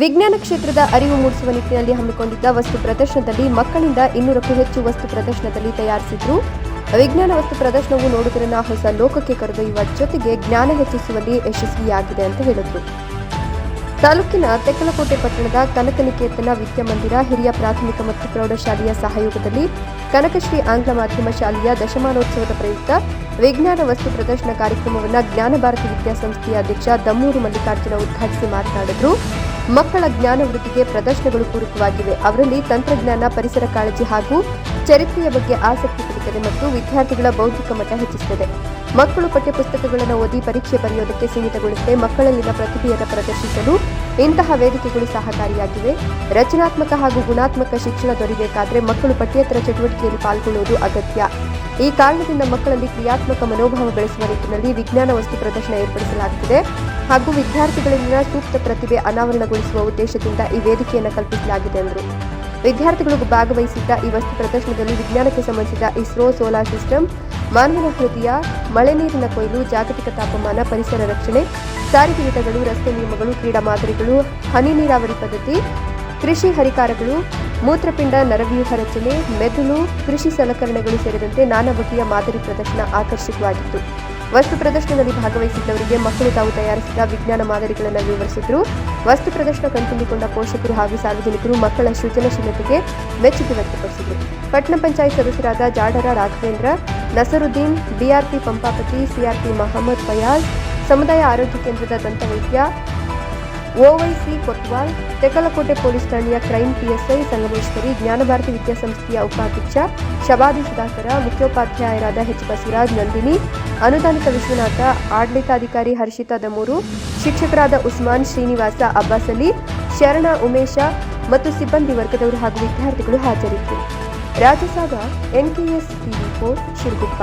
ವಿಜ್ಞಾನ ಕ್ಷೇತ್ರದ ಅರಿವು ಮೂಡಿಸುವ ನಿಟ್ಟಿನಲ್ಲಿ ಹಮ್ಮಿಕೊಂಡಿದ್ದ ವಸ್ತು ಪ್ರದರ್ಶನದಲ್ಲಿ ಮಕ್ಕಳಿಂದ ಇನ್ನೂರಕ್ಕೂ ಹೆಚ್ಚು ವಸ್ತು ಪ್ರದರ್ಶನದಲ್ಲಿ ತಯಾರಿಸಿದ್ರು. ವಿಜ್ಞಾನ ವಸ್ತು ಪ್ರದರ್ಶನವು ನೋಡುಗರನ್ನ ಹೊಸ ಲೋಕಕ್ಕೆ ಕರೆದೊಯ್ಯುವ ಜೊತೆಗೆ ಜ್ಞಾನ ಹೆಚ್ಚಿಸುವಲ್ಲಿ ಯಶಸ್ವಿಯಾಗಿದೆ ಅಂತ ಹೇಳಿದರು. ತಾಲೂಕಿನ ತೆಕ್ಕಲಕೋಟೆ ಪಟ್ಟಣದ ಕನಕನಿಕೇತನ ವಿದ್ಯಾಮಂದಿರ ಹಿರಿಯ ಪ್ರಾಥಮಿಕ ಮತ್ತು ಪ್ರೌಢಶಾಲೆಯ ಸಹಯೋಗದಲ್ಲಿ ಕನಕಶ್ರೀ ಆಂಗ್ಲ ಮಾಧ್ಯಮ ಶಾಲೆಯ ದಶಮಾನೋತ್ಸವದ ಪ್ರಯುಕ್ತ ವಿಜ್ಞಾನ ವಸ್ತು ಪ್ರದರ್ಶನ ಕಾರ್ಯಕ್ರಮವನ್ನು ಜ್ಞಾನ ಭಾರತಿ ವಿದ್ಯಾಸಂಸ್ಥೆಯ ಅಧ್ಯಕ್ಷ ದಮ್ಮೂರು ಮಲ್ಲಿಕಾರ್ಜುನ ಉದ್ಘಾಟಿಸಿ ಮಾತನಾಡಿದರು. ಮಕ್ಕಳ ಜ್ಞಾನ ವೃದ್ಧಿಗೆ ಪ್ರದರ್ಶನಗಳು ಪೂರಕವಾಗಿವೆ. ಅವರಲ್ಲಿ ತಂತ್ರಜ್ಞಾನ, ಪರಿಸರ ಕಾಳಜಿ ಹಾಗೂ ಚರಿತ್ರೆಯ ಬಗ್ಗೆ ಆಸಕ್ತಿ ಪಡುತ್ತದೆ ಮತ್ತು ವಿದ್ಯಾರ್ಥಿಗಳ ಬೌದ್ಧಿಕ ಮಟ್ಟ ಹೆಚ್ಚಿಸುತ್ತದೆ. ಮಕ್ಕಳು ಪಠ್ಯಪುಸ್ತಕಗಳನ್ನು ಓದಿ ಪರೀಕ್ಷೆ ಬರೆಯೋದಕ್ಕೆ ಸೀಮಿತಗೊಳಿಸದೆ. ಮಕ್ಕಳಲ್ಲಿನ ಪ್ರತಿಭೆಯನ್ನು ಪ್ರದರ್ಶಿಸಲು ಇಂತಹ ವೇದಿಕೆಗಳು ಸಹಕಾರಿಯಾಗಿವೆ. ರಚನಾತ್ಮಕ ಹಾಗೂ ಗುಣಾತ್ಮಕ ಶಿಕ್ಷಣ ದೊರೆಯಬೇಕಾದರೆ ಮಕ್ಕಳು ಪಠ್ಯೇತರ ಚಟುವಟಿಕೆಯಲ್ಲಿ ಪಾಲ್ಗೊಳ್ಳುವುದು ಅಗತ್ಯ. ಈ ಕಾರಣದಿಂದ ಮಕ್ಕಳಲ್ಲಿ ಕ್ರಿಯಾತ್ಮಕ ಮನೋಭಾವ ಬೆಳೆಸುವ ನಿಟ್ಟಿನಲ್ಲಿ ವಿಜ್ಞಾನ ವಸ್ತು ಪ್ರದರ್ಶನ ಏರ್ಪಡಿಸಲಾಗುತ್ತಿದೆ. ಹಾಗೂ ವಿದ್ಯಾರ್ಥಿಗಳಲ್ಲಿನ ಸೂಕ್ತ ಪ್ರತಿಭೆ ಅನಾವರಣಗೊಳಿಸುವ ಉದ್ದೇಶದಿಂದ ಈ ವೇದಿಕೆಯನ್ನು ಕಲ್ಪಿಸಲಾಗಿದೆ ಎಂದರು. ವಿದ್ಯಾರ್ಥಿಗಳು ಭಾಗವಹಿಸಿದ್ದ ಈ ವಸ್ತು ಪ್ರದರ್ಶನದಲ್ಲಿ ವಿಜ್ಞಾನಕ್ಕೆ ಸಂಬಂಧಿಸಿದ ಇಸ್ರೋ ಸೋಲಾರ್ ಸಿಸ್ಟಮ್, ಮಾನವನ ಕೃತಿಯ, ಮಳೆ ನೀರಿನ ಕೊಯ್ಲು, ಜಾಗತಿಕ ತಾಪಮಾನ, ಪರಿಸರ ರಕ್ಷಣೆ, ಸಾರಿಗೆ ವಿಧಗಳು, ರಸ್ತೆ ನಿಯಮಗಳು, ಕ್ರೀಡಾ ಮಾದರಿಗಳು, ಹನಿ ನೀರಾವರಿ ಪದ್ಧತಿ, ಕೃಷಿ ಹರಿಕಾರಗಳು, ಮೂತ್ರಪಿಂಡ, ನರವ್ಯೂಹ ರಚನೆ, ಮೆದುಳು, ಕೃಷಿ ಸಲಕರಣೆಗಳು ಸೇರಿದಂತೆ ನಾನಾ ಬಗೆಯ ಮಾದರಿ ಪ್ರದರ್ಶನ ಆಕರ್ಷಕವಾಗಿತ್ತು ವಸ್ತು ಪ್ರದರ್ಶನದಲ್ಲಿ ಭಾಗವಹಿಸಿದ್ದವರಿಗೆ ಮಕ್ಕಳು ತಾವು ತಯಾರಿಸಿದ ವಿಜ್ಞಾನ ಮಾದರಿಗಳನ್ನು ವಿವರಿಸಿದ್ರು. ವಸ್ತು ಪ್ರದರ್ಶನ ಕಣ್ತುಂಬಿಕೊಂಡ ಪೋಷಕರು ಹಾಗೂ ಸಾರ್ವಜನಿಕರು ಮಕ್ಕಳ ಸೃಜನಶೀಲತೆಗೆ ಮೆಚ್ಚುಗೆ ವ್ಯಕ್ತಪಡಿಸಿದರು. ಪಟ್ಟಣ ಪಂಚಾಯತ್ ಸದಸ್ಯರಾದ ಜಾಡರ ರಾಘವೇಂದ್ರ, ನಸರುದ್ದೀನ್ ಬಿಆರ್ಪಿ ಪಂಪಾಪತಿ, ಸಿಆರ್ಪಿ ಮಹಮ್ಮದ್ ಫಯಾಜ್, ಸಮುದಾಯ ಆರೋಗ್ಯ ಕೇಂದ್ರದ ದಂತವೈದ್ಯ ಓವೈಸಿ ಕೊತ್ವಾಲ್ ತೆಕಲಕೋಟೆ ಪೊಲೀಸ್ ಠಾಣೆಯ ಕ್ರೈಮ್ ಪಿಎಸ್ಐ ಸಂಗಮೇಶ್ವರಿ ಜ್ಞಾನಭಾರತಿ ವಿದ್ಯಾಸಂಸ್ಥೆಯ ಉಪಾಧ್ಯಕ್ಷ ಶಬಾದಿ ಸುಧಾಕರ, ಮುಖ್ಯೋಪಾಧ್ಯಾಯರಾದ ಎಚ್ ಬಸವರಾಜ್ ನಂದಿನಿ, ಅನುದಾನಿತ ವಿಶ್ವನಾಥ, ಆಡಳಿತಾಧಿಕಾರಿ ಹರ್ಷಿತಾ ದಮೂರು, ಶಿಕ್ಷಕರಾದ ಉಸ್ಮಾನ್ ಶ್ರೀನಿವಾಸ ಅಬ್ಬಾಸ್ ಅಲಿ ಶರಣ ಉಮೇಶ ಮತ್ತು ಸಿಬ್ಬಂದಿ ವರ್ಗದವರು ಹಾಗೂ ವಿದ್ಯಾರ್ಥಿಗಳು ಹಾಜರಿದ್ದರು. ರಾಜಸಾಗ ಎನ್ಕೆಎಸ್ ಟಿವಿ ಫೋರ್ ಶಿರಗುಪ್ಪ.